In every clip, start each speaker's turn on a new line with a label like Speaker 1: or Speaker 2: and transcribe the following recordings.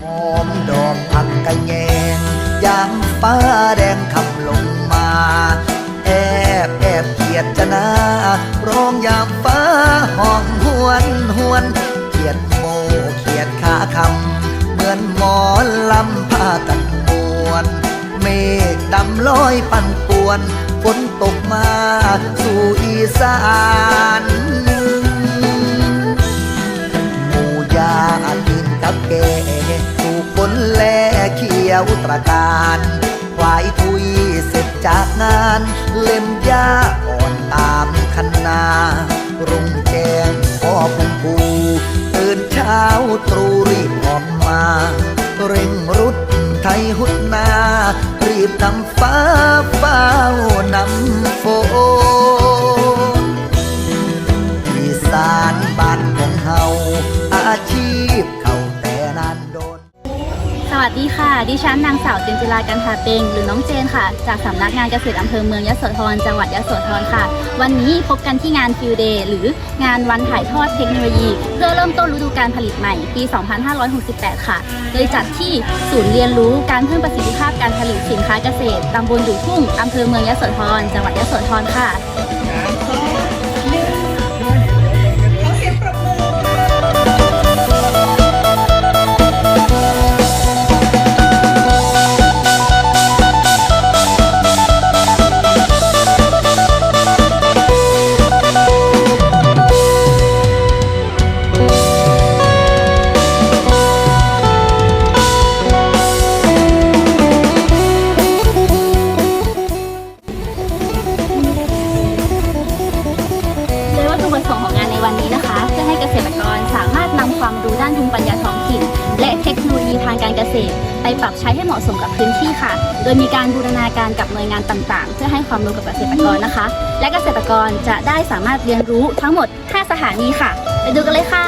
Speaker 1: หอมดอกผักกะแยงยามฟ้าแดงขับลงมา แอบแอบเกียดจะนาร้องยามฟ้าห้องหวนหวนเกียดโมเกียดขาคำเหมือนหมอนลำผ้ากันมวน เมฆดำลอยปั่นป่วน ฝนตกมาสู่อีสาน ยวตรการควายทุยเสร็จจากงาน เล่มยาอ่อนตามคันนา รุ่งแจ้งพ่อพุงปูตื่นเช้าตรูรีบออกมา เร่งรุดไทยหุดนา รีบนำฟ้าฟ้านำฝน
Speaker 2: วัสดีค่ะ ดิฉันนางสาวเจนจิลากันทาเปงหรือน้องเจนค่ะ จากสำนักงานเกษตรอำเภอเมืองยโสธรจังหวัดยโสธรค่ะ วันนี้พบกันที่งานฟิวเดย์หรืองานวันถ่ายทอดเทคโนโลยี เพื่อเริ่มต้นฤดูการผลิตใหม่ ปี 2568 ค่ะ โดยจัดที่ศูนย์เรียนรู้การเพิ่มประสิทธิภาพการผลิตสินค้าเกษตรตำบลดูทุ่งอำเภอเมืองยโสธรจังหวัดยโสธรค่ะ ไปปรับใช้ให้เหมาะสมกับพื้นที่ค่ะ โดยมีการบูรณาการกับหน่วยงานต่างๆ เพื่อให้ความรู้กับเกษตรกรนะคะ และเกษตรกรจะได้สามารถเรียนรู้ทั้งหมด 5 สถานีค่ะ ไปดูกันเลยค่ะ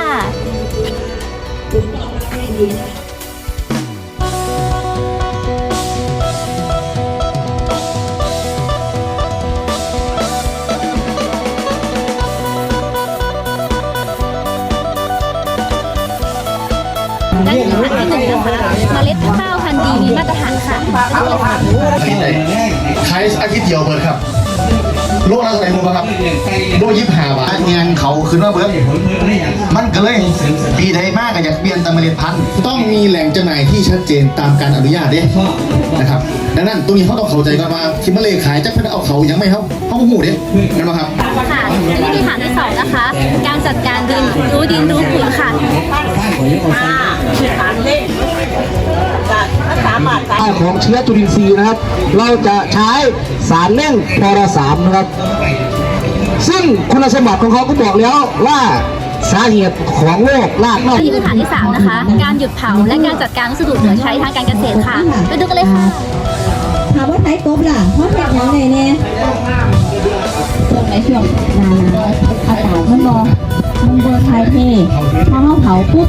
Speaker 2: และที่สถานที่หนึ่งนะคะ
Speaker 3: อาทิตย์ไหนขายอาทิตย์เดียวเบิร์ครับโลละเท่าไหร่รู้ป่ะครับโลยี่สิบห้าบาทเงินเขาขึ้นมาเบิร์มันก็เลยปีใดมากก็อยากเปลี่ยนตามเมล็ดพันธุ์ต้องมีแหล่งจำหน่ายที่ชัดเจนตามการอนุญาตเด้นะครับ ดังนั้นตรงนี้เขาต้องเข้าใจก่อนว่าที่มาเลขายจะเป็นเอาเขายังไม่เขาเขาหูเด้นั่นป่ะครับ
Speaker 2: ค่ะและนี่คือฐานที่สองนะคะ การจัดการดินรู้ดินรู้ปุ๋ยค่ะ
Speaker 4: ข้าวของเชื้อจุลินทรีย์นะครับ เราจะใช้สารแม่งพรสามนะครับ ซึ่งคุณสมบัติของเขาก็บอกแล้วว่าสาเหตุของโรครากเน่า
Speaker 2: นี่คือฐานที่สามนะคะ การหยุดเผาและการจัดการวัสดุเหลือใช้ทางการเกษตรค่ะ ไปดูกันเลยค่ะ
Speaker 5: ถามว่าไทยกบล่ะเขาเห็นยังไงเนี่ยช่วงไหนช่วงหนาหนาวอากาศมันรอมันเบอร์ไทยเทพอเขาเผาปุ๊บ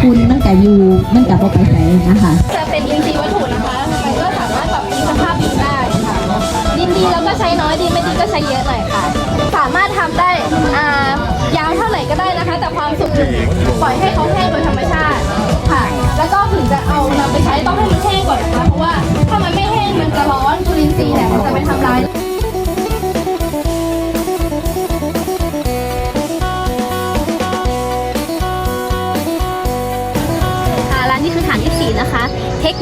Speaker 5: คุณ มันกับยูมันกับพอไปใส่นะคะ
Speaker 2: จะเป็นอินทรีย์วัตถุนะคะมันก็สามารถปรับปรุงสภาพดินได้ค่ะดินดีเราก็ใช้น้อยดินไม่ดีก็ใช้เยอะหน่อยค่ะ สามารถทำได้อ่ายาวเท่าไหร่ก็ได้นะคะ แต่ความสุขปล่อยให้เขาแห้งโดยธรรมชาติค่ะ แล้วก็ถึงจะเอานำไปใช้ต้องให้มันแห้งก่อนนะคะเพราะว่าถ้ามันไม่แห้งมันจะร้อนจุลินทรีย์เนี่ยมันจะไปทำลาย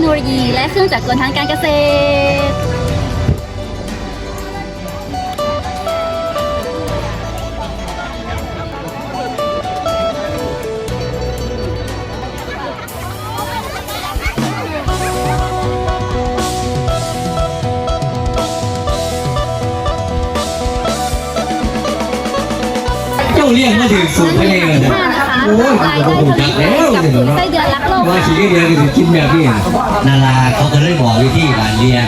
Speaker 2: โนโลยี และเครื่องจักรกลทางการเกษตร
Speaker 6: เจ้าเลี้ยงมาถึงสูตรไม่เลยนะ
Speaker 2: ห้านะคะ
Speaker 6: โอ้ย
Speaker 2: รายได้ทวีคูณกับปุ๋ยไส้เดือนรักโลก
Speaker 6: ว่า
Speaker 2: ค่ะ
Speaker 6: สีเดียวถึงกินแบบนี้นาราเขาก็เลยบอกวิธีการเลี้ยง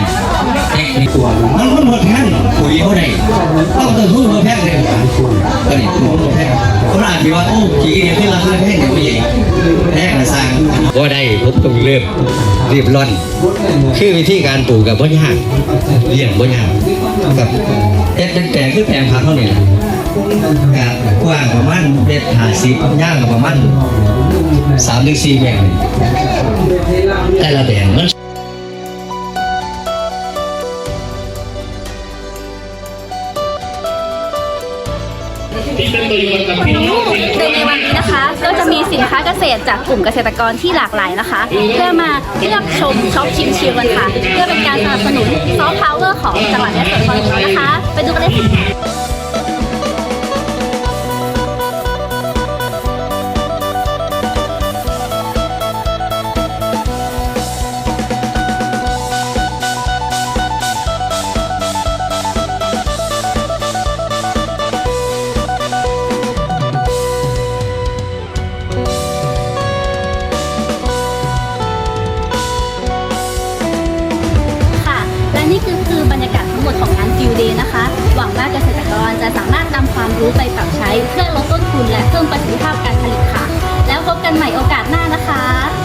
Speaker 6: เทคนิคตัวมันมันหมดแพงปุ๋ยเขาได้ต้องต้นทุนมาแพงเลยก็นี่ยหมดแพงเขาอาจจะว่าโอ้สีเดียวที่เราซื้อแพงเดี๋ยวไม่ใหญ่แพงนะสร้างว่าได้ผมต้องเริ่มรีบร่อน คือวิธีการปลูกกับบ่ยากเลี้ยงบ่ยากกับเอ็ดเป็นแปลงคือแปลงผักเท่านี้ครับ กว้างประมาณเมตรห้าสิบยาวประมาณสามถึงสี่เมตรแต่ละแบรนด์มัน
Speaker 2: โดยในวันนี้นะคะก็จะมีสินค้าเกษตรจากกลุ่มเกษตรกรที่หลากหลายนะคะ เพื่อมาเลือกชมช็อปชิมชิลกันค่ะ เพื่อเป็นการสนับสนุนซอฟต์พาวเวอร์ของจังหวัดยะโสธรนะคะ ไปดูกันเลยค่ะ และนี่คือคือบรรยากาศทั้งหมดของงานฟิวเดย์นะคะ หวังว่าเกษตรกรจะสามารถนำความรู้ไปปรับใช้เพื่อลดต้นทุนและเพิ่มประสิทธิภาพการผลิตค่ะ แล้วพบกันใหม่โอกาสหน้านะคะสวัสดีค่ะ